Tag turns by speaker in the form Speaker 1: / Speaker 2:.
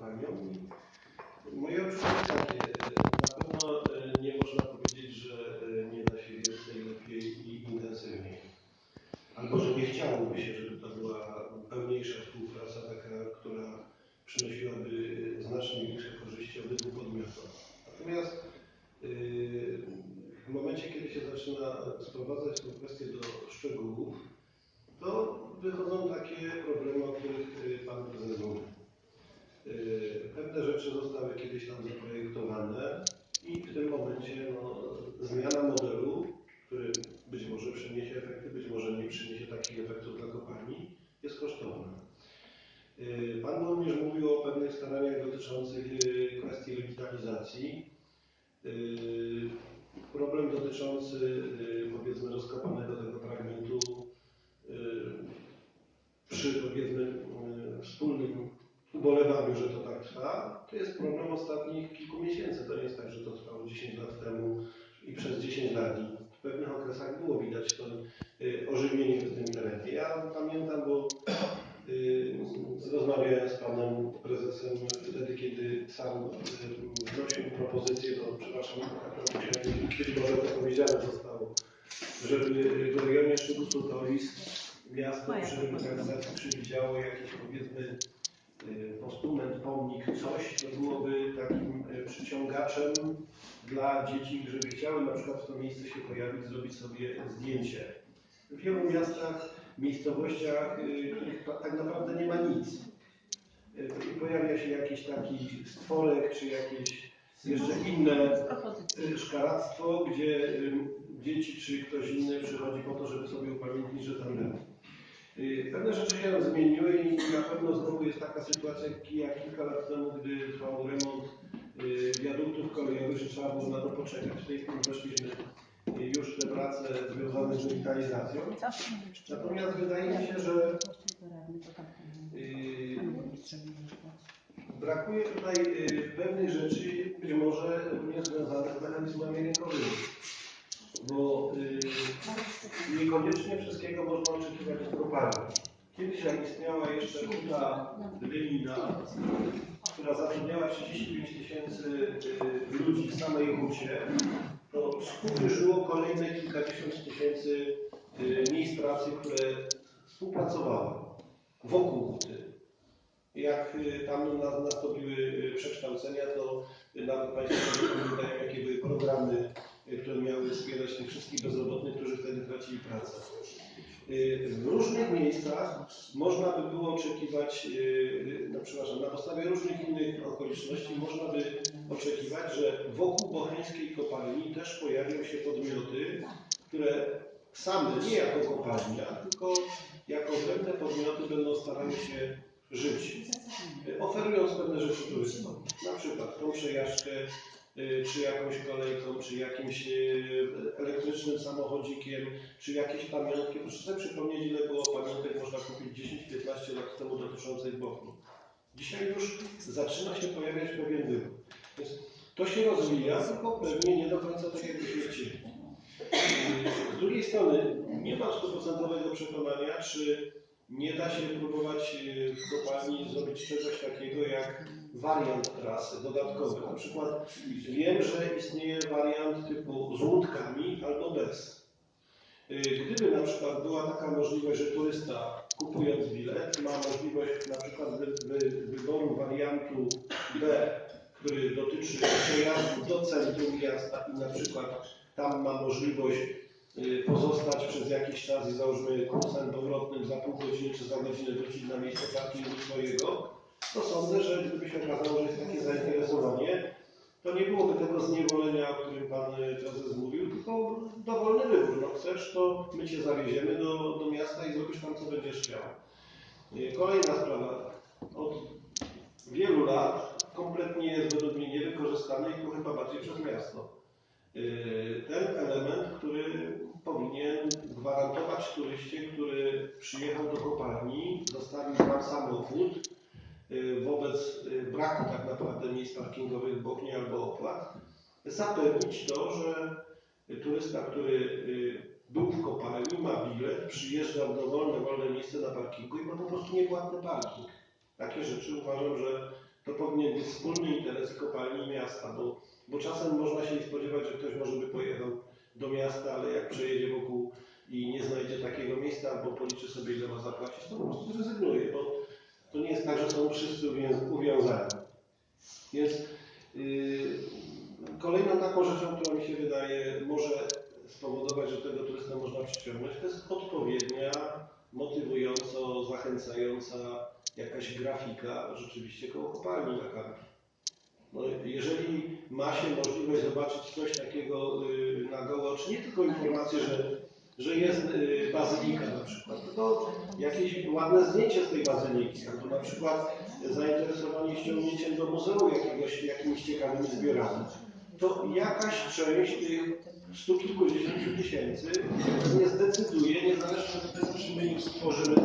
Speaker 1: kopalnią. I Moje odczucie jest takie, na pewno e, nie można powiedzieć, że e, nie da się więcej, lepiej i intensywniej. Albo że nie chciałoby się, żeby to była pełniejsza współpraca, taka, która przynosiłaby znacznie większe korzyści obydwu podmiotom. Natomiast w momencie, kiedy się zaczyna sprowadzać tę kwestię do szczegółów, to wychodzą takie problemy, o których y, Pan prezes mówił. Y, Pewne rzeczy zostały kiedyś tam zaprojektowane i w tym momencie no, zmiana modelu, który być może przyniesie efekty, być może nie przyniesie takich efektów dla kopalni, jest kosztowna. Y, Pan również mówił o pewnych staraniach dotyczących y, kwestii rewitalizacji. Problem dotyczący powiedzmy rozkopanego tego fragmentu przy powiedzmy y, wspólnym ubolewaniu, że to tak trwa, to jest problem ostatnich kilku miesięcy. To nie jest tak, że to trwało 10 lat temu i przez 10 lat w pewnych okresach było widać to y, ożywienie w tym terenie. Ja pamiętam, bo y, rozmawiałem z panem prezesem wtedy, kiedy sam wnosił propozycję do, przepraszam, musiałem, kiedy może to powiedziane zostało, żeby w rejonie Szczytu-Sutowic miasto przy rewitalizacji przewidziało jakiś powiedzmy y, postument, pomnik, coś, co byłoby takim y, przyciągaczem dla dzieci, żeby chciały na przykład w to miejsce się pojawić, zrobić sobie zdjęcie. W wielu miastach, miejscowościach, których tak naprawdę nie ma nic. Y, pojawia się jakiś taki stworek, czy jakieś jeszcze inne y, szkaractwo, gdzie dzieci czy ktoś inny przychodzi po to, żeby sobie upamiętnić, że tam był. Y, Pewne rzeczy się zmieniły i na pewno znowu jest taka sytuacja jak kilka lat temu, gdy trwał remont y, wiaduktów kolejowych, że trzeba było na to poczekać. W tej chwili weszliśmy już te prace związane z rewitalizacją. Natomiast wydaje mi się, że y, brakuje tutaj pewnych rzeczy, być może również związanych z mechanizmami rynkowymi. Bo y, niekoniecznie wszystkiego można oczekiwać od kopalni. Kiedyś jak istniała jeszcze huta Lynina, która zatrudniała 35 tysięcy y, ludzi w samej hucie, to z huty żyło kolejne kilkadziesiąt tysięcy y, miejsc pracy, które współpracowały wokół huty. Jak tam na- nastąpiły przekształcenia, to nawet Państwo pamiętają, jakie były programy, które miały wspierać tych wszystkich bezrobotnych, którzy wtedy tracili pracę. Y, W różnych miejscach można by było oczekiwać, no przepraszam, na podstawie różnych innych okoliczności można by oczekiwać, że wokół bocheńskiej kopalni też pojawią się podmioty, które same, nie jako kopalnia, tylko jako odrębne podmioty będą starały się żyć, oferując pewne rzeczy turystom. Na przykład tą przejażdżkę, czy jakąś kolejką, czy jakimś y, elektrycznym samochodzikiem, czy jakieś pamiątki. Proszę sobie przypomnieć, ile było pamiątek można kupić 10-15 lat temu dotyczących Bochni. Dzisiaj już zaczyna się pojawiać pewien wybór. Więc to się rozwija, tylko pewnie nie do końca tak, jakbyśmy chcieli. Z drugiej strony nie mam stuprocentowego przekonania, czy nie da się próbować y, w kopalni zrobić czegoś takiego jak wariant trasy dodatkowy. Na przykład wiem, że istnieje wariant typu z łódkami albo bez. Y, Gdyby na przykład była taka możliwość, że turysta kupując bilet ma możliwość na przykład wy, wy, wyboru wariantu B, który dotyczy przejazdu do centrum miasta i na przykład tam ma możliwość pozostać przez jakiś czas i załóżmy kursem powrotnym za pół godziny czy za godzinę wrócić na miejsce parkingu swojego, to sądzę, że gdyby się okazało, że jest takie zainteresowanie, to nie byłoby tego zniewolenia, o którym Pan y, prezes mówił, tylko dowolny wybór. No chcesz, to my Cię zawieziemy do, do miasta i zrobisz tam, co będziesz chciał. Y, Kolejna sprawa. Od wielu lat kompletnie jest według mnie niewykorzystany i to chyba bardziej przez miasto. Y, Ten element, który powinien gwarantować turyście, który przyjechał do kopalni, zostawił tam samochód, y, wobec y, braku tak naprawdę miejsc parkingowych Bochni albo opłat, zapewnić to, że turysta, który był w kopalni, ma bilet, przyjeżdża w dowolne, wolne miejsce na parkingu i ma po prostu niepłatny parking. Takie rzeczy uważam, że to powinien być wspólny interes kopalni miasta, bo, bo czasem można się spodziewać, że ktoś może by pojechał do miasta, ale jak przejedzie wokół i nie znajdzie takiego miejsca albo policzy sobie ile ma zapłacić, to po prostu zrezygnuje, bo to nie jest tak, że są wszyscy uwiązani. Więc yy, kolejną taką rzeczą, która mi się wydaje może spowodować, że tego turystę można przyciągnąć, to jest odpowiednia, motywująco, zachęcająca jakaś grafika rzeczywiście koło kopalni kartę. No, jeżeli ma się możliwość zobaczyć coś takiego y, na gołe oczy, nie tylko informację, że, że jest y, bazylika na przykład, tylko jakieś ładne zdjęcie z tej bazyliki, albo na przykład zainteresowanie ściągnięciem do muzeum jakiegoś, jakimiś ciekawymi zbiorami, to jakaś część tych stu kilkudziesięciu tysięcy nie zdecyduje, niezależnie od tego, czy my im stworzymy